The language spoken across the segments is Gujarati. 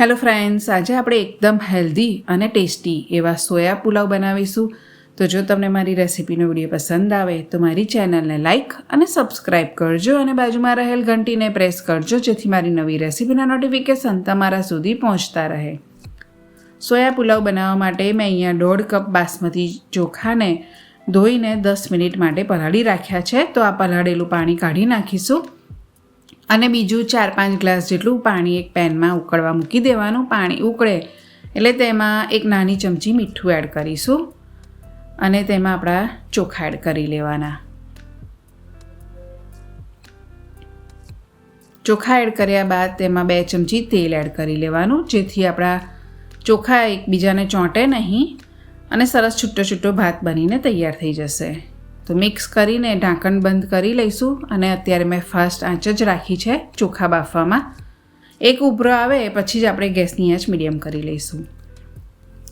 હેલો ફ્રેન્ડ્સ, આજે આપણે એકદમ હેલ્ધી અને ટેસ્ટી એવા સોયા પુલાવ બનાવીશું. તો જો તમને મારી રેસિપીનો વીડિયો પસંદ આવે, તો મારી ચેનલને લાઇક અને સબસ્ક્રાઇબ કરજો અને બાજુમાં રહેલ ઘંટીને પ્રેસ કરજો, જેથી મારી નવી રેસિપીના નોટિફિકેશન તમારા સુધી પહોંચતા રહે. સોયા પુલાવ બનાવવા માટે મેં અહીંયા દોઢ કપ બાસમતી ચોખાને ધોઈને દસ મિનિટ માટે પલાળી રાખ્યા છે. તો આ પલાળેલું પાણી કાઢી નાખીશું. અને બીજું ચાર પાંચ ગ્લાસ જેટલું પાણી એક પેનમાં ઉકળવા મૂકી દેવાનું. પાણી ઉકળે એટલે તેમાં એક નાની ચમચી મીઠું એડ કરીશું અને તેમાં આપણા ચોખા એડ કરી લેવાના. ચોખા એડ કર્યા બાદ તેમાં બે ચમચી તેલ એડ કરી લેવાનું, જેથી આપણા ચોખા એકબીજાને ચોંટે નહીં અને સરસ છૂટો છૂટો ભાત બનીને તૈયાર થઈ જશે. તો મિક્સ કરીને ઢાંકણ બંધ કરી લઈશું અને અત્યારે મેં ફાસ્ટ આંચ જ રાખી છે ચોખા બાફવામાં. એક ઉભરો આવે પછી જ આપણે ગેસની આંચ મીડિયમ કરી લઈશું.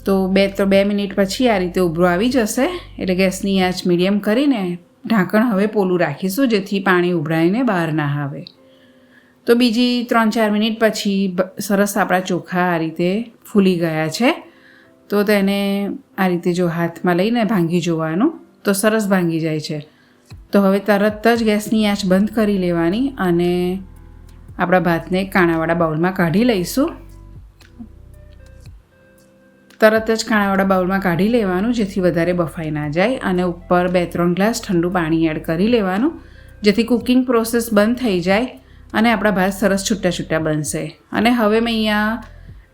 તો બે તો બે મિનિટ પછી આ રીતે ઉભરો આવી જશે એટલે ગેસની આંચ મીડિયમ કરીને ઢાંકણ હવે પોલું રાખીશું જેથી પાણી ઉભરાઈને બહાર ના આવે. તો બીજી ત્રણ ચાર મિનિટ પછી સરસ આપણા ચોખા આ રીતે ફૂલી ગયા છે. તો તેને આ રીતે જો હાથમાં લઈને ભાંગી જોવાનું. તો સરસ ભાંગી જાય છે. તો હવે તરત જ ગેસની આંચ બંધ કરી લેવાની અને આપણા ભાતને કાણાવાળા બાઉલમાં કાઢી લઈશું. તરત જ કાણાવાળા બાઉલમાં કાઢી લેવાનું, જેથી વધારે બફાઈ ના જાય અને ઉપર બે ત્રણ ગ્લાસ ઠંડુ પાણી એડ કરી લેવાનું, જેથી કુકિંગ પ્રોસેસ બંધ થઈ જાય અને આપણા ભાત સરસ છૂટા છૂટા બનશે. અને હવે મેં અહીંયા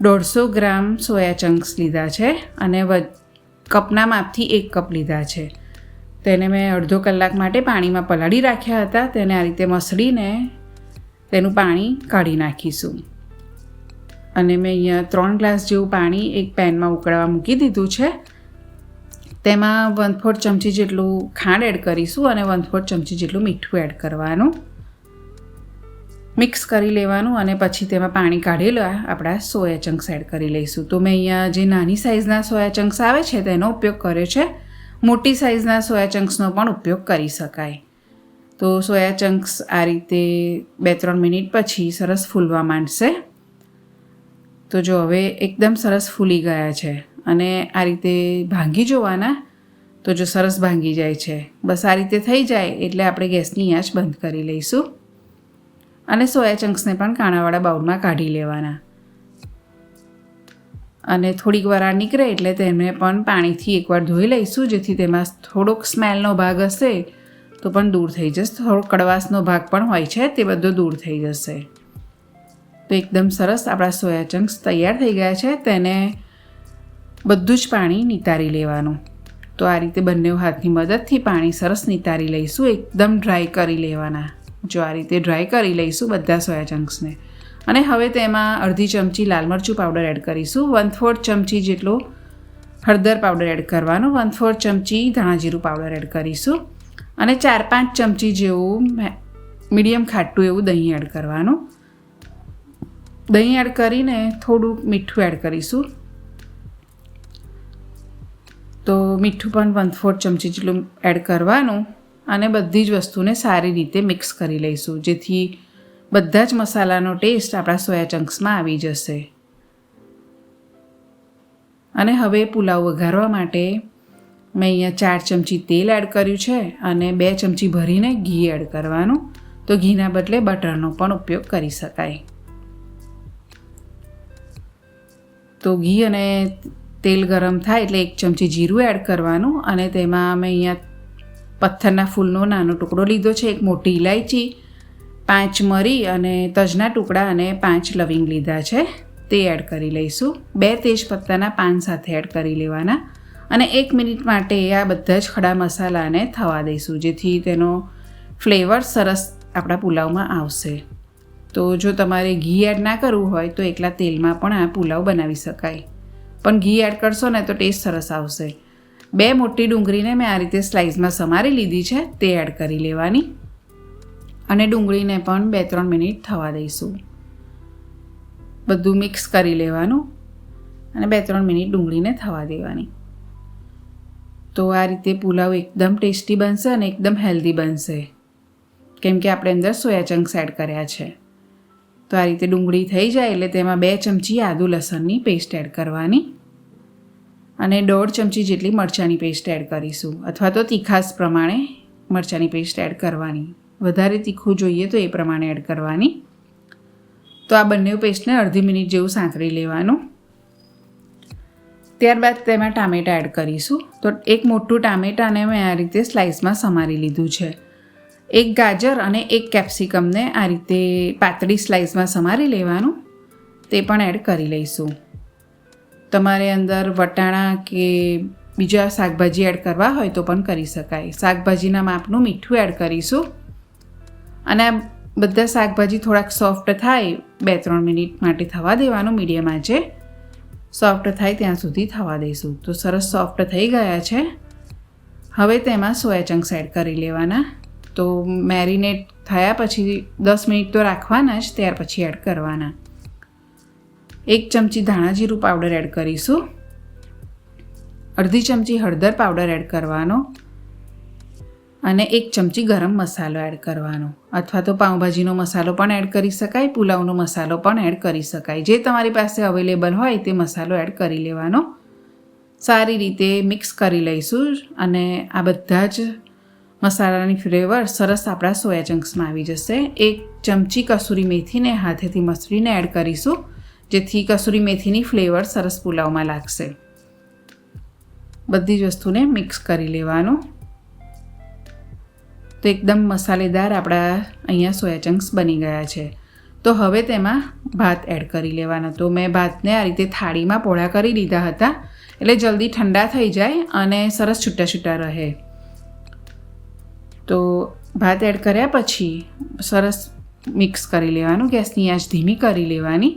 દોઢસો ગ્રામ સોયા ચંક્સ લીધા છે અને કપના માપથી એક કપ લીધા છે. તેને મેં અડધો કલાક માટે પાણીમાં પલાળી રાખ્યા હતા. તેને આ રીતે મસળીને તેનું પાણી કાઢી નાખીશું. અને મેં અહીંયા ત્રણ ગ્લાસ જેવું પાણી એક પેનમાં ઉકળવા મૂકી દીધું છે. તેમાં વન ફોર્થ ચમચી જેટલું ખાંડ એડ કરીશું અને વન ફોર્થ ચમચી જેટલું મીઠું એડ કરવાનું. મિક્સ કરી લેવાનું અને પછી તેમાં પાણી કાઢેલા આપણા સોયા ચંક્સ એડ કરી લઈશું. તો મેં અહીંયા જે નાની સાઇઝના સોયા ચંક્સ આવે છે તેનો ઉપયોગ કર્યો છે. મોટી સાઇઝના સોયા ચંક્સનો પણ ઉપયોગ કરી શકાય. તો સોયા ચંક્સ આ રીતે બે ત્રણ મિનિટ પછી સરસ ફૂલવા માંડશે. તો જો હવે એકદમ સરસ ફૂલી ગયા છે અને આ રીતે ભાંગી જોવાના, તો જો સરસ ભાંગી જાય છે. બસ આ રીતે થઈ જાય એટલે આપણે ગેસની આંચ બંધ કરી લઈશું. અને સોયા ચંક્સને પણ કાણાવાળા બાઉલમાં કાઢી લેવાના. અને થોડીક વાર આ નીકળે એટલે તેને પણ પાણીથી એકવાર ધોઈ લઈશું, જેથી તેમાં થોડોક સ્મેલનો ભાગ હશે, તો પણ દૂર થઈ જશે. થોડો કડવાશનો ભાગ પણ હોય છે, તે બધો દૂર થઈ જશે. તો એકદમ સરસ આપણા સોયા ચંક્સ તૈયાર થઈ ગયા છે, તેને બધું જ પાણી નિતારી લેવાનું. તો આ રીતે બંને હાથની મદદથી પાણી સરસ નિતારી લઈશું, એકદમ ડ્રાય કરી લેવાના. જો આ રીતે ડ્રાય કરી લઈશું બધા સોયા ચંક્સને. અને હવે તેમાં અડધી ચમચી લાલ મરચું પાવડર એડ કરીશું. વન ફોર્થ ચમચી જેટલો હળદર પાવડર એડ કરવાનો. વન ફોર્થ ચમચી ધાણાજીરું પાવડર એડ કરીશું. અને ચાર પાંચ ચમચી જેવું મીડિયમ ખાટું એવું દહીં એડ કરવાનું. દહીં એડ કરીને થોડુંક મીઠું એડ કરીશું. તો મીઠું પણ વન ફોર્થ ચમચી જેટલું એડ કરવાનું અને બધી જ વસ્તુને સારી રીતે મિક્સ કરી લઈશું. જેથી બધા જ મસાલાનો ટેસ્ટ આપણા સોયા ચંક્સમાં આવી જશે. અને હવે પુલાવ વઘારવા માટે મેં અહીંયા ચાર ચમચી તેલ એડ કર્યું છે અને બે ચમચી ભરીને ઘી એડ કરવાનું. તો ઘીના બદલે બટરનો પણ ઉપયોગ કરી શકાય. તો ઘી અને તેલ ગરમ થાય એટલે એક ચમચી જીરું એડ કરવાનું અને તેમાં મેં અહીંયા પથ્થરના ફૂલનો નાનો ટુકડો લીધો છે, એક મોટી ઇલાયચી પાંચ મરી અને તજના ટુકડા અને પાંચ લવિંગ લીધા છે. તે એડ કરી લઈશું. બે તેજપત્તાના પાન સાથે એડ કરી લેવાના. અને એક મિનિટ માટે આ બધા જ ખડા મસાલાને થવા દઈશું, જેથી તેનો ફ્લેવર સરસ આપણા પુલાવમાં આવશે. તો જો તમારે ઘી એડ ના કરવું હોય, તો એકલા તેલમાં પણ આ પુલાવ બનાવી શકાય. પણ ઘી એડ કરશો ને, તો ટેસ્ટ સરસ આવશે. બે મોટી ડુંગળીને મેં આ રીતે સ્લાઇસમાં સમારી લીધી છે. તે એડ કરી લેવાની. અને ડુંગળીને પણ બે ત્રણ મિનિટ થવા દઈશું. બધું મિક્સ કરી લેવાનું અને બે ત્રણ મિનિટ ડુંગળીને થવા દેવાની. તો આ રીતે પુલાવ એકદમ ટેસ્ટી બનશે અને એકદમ હેલ્ધી બનશે. કેમ કે આપણે અંદર સોયા ચંક્સ એડ કર્યા છે. તો આ રીતે ડુંગળી થઈ જાય એટલે તેમાં બે ચમચી આદુ લસણની પેસ્ટ એડ કરવાની અને દોઢ ચમચી જેટલી મરચાંની પેસ્ટ એડ કરીશું. અથવા તો તીખાસ પ્રમાણે મરચાંની પેસ્ટ એડ કરવાની. વધારે તીખું જોઈએ તો એ પ્રમાણે એડ કરવાની. તો આ બંને પેસ્ટને અડધી મિનિટ જેવું સાંકળી લેવાનું. ત્યારબાદ તેમાં ટામેટાં એડ કરીશું. તો એક મોટું ટામેટાને મેં આ રીતે સ્લાઇસમાં સમારી લીધું છે. એક ગાજર અને એક કેપ્સિકમને આ રીતે પાતળી સ્લાઇસમાં સમારી લેવાનું. તે પણ એડ કરી લઈશું. તમારે અંદર વટાણા કે બીજા શાકભાજી એડ કરવા હોય તો પણ કરી શકાય. શાકભાજીના માપનું મીઠું એડ કરીશું. અને આ બધા શાકભાજી થોડાક સોફ્ટ થાય બે ત્રણ મિનિટ માટે થવા દેવાનું મીડિયમ આજે સોફ્ટ થાય ત્યાં સુધી થવા દઈશું. તો સરસ સોફ્ટ થઈ ગયા છે. હવે તેમાં સોયા ચંક્સ એડ કરી લેવાના. તો મેરિનેટ થયા પછી દસ મિનિટ તો રાખવાના જ, ત્યાર પછી એડ કરવાના. એક ચમચી ધાણા જીરું પાવડર એડ કરીશું. અડધી ચમચી હળદર પાવડર એડ કરવાનો. અને એક ચમચી ગરમ મસાલો એડ કરવાનો. અથવા તો પાઉંભાજીનો મસાલો પણ એડ કરી શકાય, પુલાવનો મસાલો પણ એડ કરી શકાય. જે તમારી પાસે અવેલેબલ હોય તે મસાલો એડ કરી લેવાનો. સારી રીતે મિક્સ કરી લઈશું અને આ બધા જ મસાલાની ફ્લેવર સરસ આપણા સોયા ચંક્સમાં આવી જશે. એક ચમચી કસૂરી મેથીને હાથેથી મસળીને એડ કરીશું, જેથી કસૂરી મેથીની ફ્લેવર સરસ પુલાવમાં લાગશે. બધી જ વસ્તુને મિક્સ કરી લેવાનું. તો એકદમ મસાલેદાર આપણા અહીંયા સોયા ચંક્સ બની ગયા છે. તો હવે તેમાં ભાત એડ કરી લેવાનો. તો મેં ભાતને આ રીતે થાળીમાં પોળા કરી લીધા હતા. એટલે જલ્દી ઠંડા થઈ જાય અને સરસ છૂટા છૂટા રહે. તો ભાત એડ કર્યા પછી સરસ મિક્સ કરી લેવાનું. ગેસની આંચ ધીમી કરી લેવાની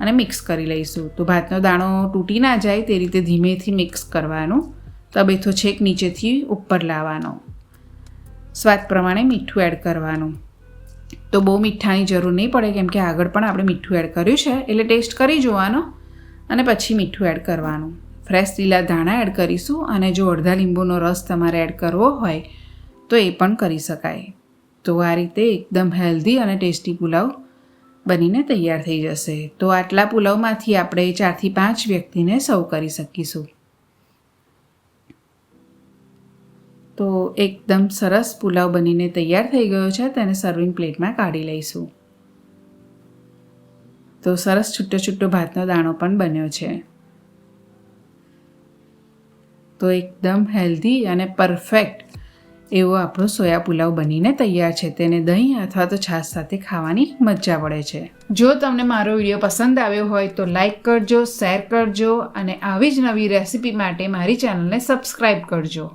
અને મિક્સ કરી લઈશું. તો ભાતનો દાણો તૂટી ના જાય તે રીતે ધીમેથી મિક્સ કરવાનું. તબેથો છેક નીચેથી ઉપર લાવવાનો. સ્વાદ પ્રમાણે મીઠું એડ કરવાનું. તો બહુ મીઠાની જરૂર નહીં પડે, કેમ કે આગળ પણ આપણે મીઠું એડ કર્યું છે, એટલે ટેસ્ટ કરી જોવાનો અને પછી મીઠું એડ કરવાનું. ફ્રેશ લીલા ધાણા એડ કરીશું અને જો અડધા લીંબુનો રસ તમારે એડ કરવો હોય, તો એ પણ કરી શકાય. તો આ રીતે એકદમ હેલ્ધી અને ટેસ્ટી પુલાવ બનીને તૈયાર થઈ જશે. તો આટલા પુલાવમાંથી આપણે ચારથી પાંચ વ્યક્તિને સર્વ કરી શકીશું. તો એકદમ સરસ પુલાવ બનીને તૈયાર થઈ ગયો છે, તેને સર્વિંગ પ્લેટમાં કાઢી લઈશું. તો સરસ છૂટો છૂટો ભાતનો દાણો પણ બન્યો છે. તો એકદમ હેલ્ધી અને પરફેક્ટ એવો આપણો સોયા પુલાવ બનીને તૈયાર છે, તેને દહીં અથવા તો છાશ સાથે ખાવાની મજા પડે છે. જો તમને મારો વીડિયો પસંદ આવ્યો હોય તો લાઈક કરજો શેર કરજો અને આવી જ નવી રેસિપી માટે મારી ચેનલને સબસ્ક્રાઈબ કરજો.